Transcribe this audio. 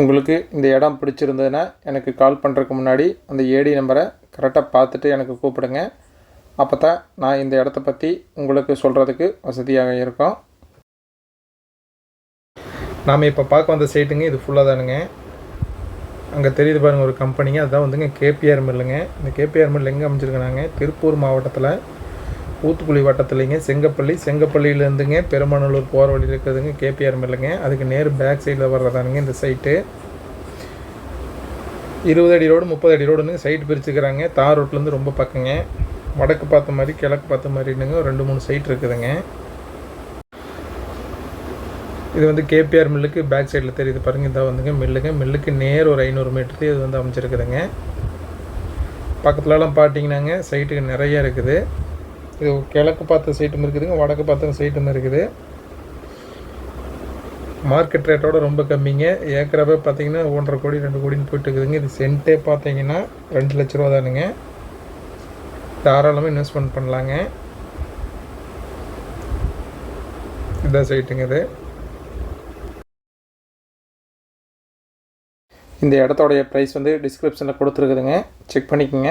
உங்களுக்கு இந்த இடம் பிடிச்சிருந்ததுன்னா எனக்கு கால் பண்ணுறதுக்கு முன்னாடி அந்த ஏடி நம்பரை கரெக்டாக பார்த்துட்டு எனக்கு கூப்பிடுங்க. அப்போ தான் நான் இந்த இடத்த பற்றி உங்களுக்கு சொல்கிறதுக்கு வசதியாக இருக்கும். நாம் இப்போ பார்க்க வந்த சைட்டுங்க இது ஃபுல்லாக தானுங்க. அங்கே தெரியுது பாருங்கள் ஒரு கம்பெனிங்க அதுதான் வந்துங்க கேபிஆர் மில்லுங்க இந்த கேபிஆர் மில் எங்கே அமைச்சிருக்கிறாங்க திருப்பூர் மாவட்டத்தில். ஊத்துக்குழி வட்டத்துலேங்க செங்கப்பள்ளி செங்கப்பள்ளியிலேருந்துங்க பெருமாநல்லூர் போகிற வழியில் இருக்கிறதுங்க கேபிஆர் மில்லுங்க. அதுக்கு நேர் பேக் சைடில் வர்றதானுங்க இந்த சைட்டு இருபது அடி ரோடு முப்பது அடி ரோடுன்னு சைட் பிரிச்சுக்கிறாங்க. தார் ரோட்லேருந்து ரொம்ப பக்கங்க. வடக்கு பார்த்த மாதிரி கிழக்கு பார்த்த மாதிரினுங்க ரெண்டு மூணு சைட் இருக்குதுங்க. இது வந்து கேபிஆர் மில்லுக்கு பேக் சைடில் தெரியுது பாருங்கள் இதாக வந்துங்க மில்லுங்க. மில்லுக்கு நேர் ஒரு ஐநூறு மீட்டருக்கு இது வந்து அமைச்சிருக்குதுங்க பக்கத்துலலாம் பார்த்தீங்கன்னாங்க சைட்டுக்கு நிறைய இருக்குது. இது கிழக்கு பார்த்த சைட்டும் இருக்குதுங்க வடக்கு பார்த்த சைட்டும் இருக்குது. மார்க்கெட் ரேட்டோட ரொம்ப கம்மிங்க. ஏக்கராவே பார்த்தீங்கன்னா ஒன்றரை கோடி ரெண்டு கோடின்னு போயிட்டு இருக்குதுங்க. இது சென்ட்டே பார்த்தீங்கன்னா ரெண்டு லட்ச ரூபா தானுங்க. தாராளமாக இன்வெஸ்ட்மெண்ட் பண்ணலாங்க. இதான் சைட்டுங்க இது. இந்த இடத்தோடைய ப்ரைஸ் வந்து டிஸ்கிரிப்ஷனில் கொடுத்துருக்குதுங்க. செக் பண்ணிக்கோங்க.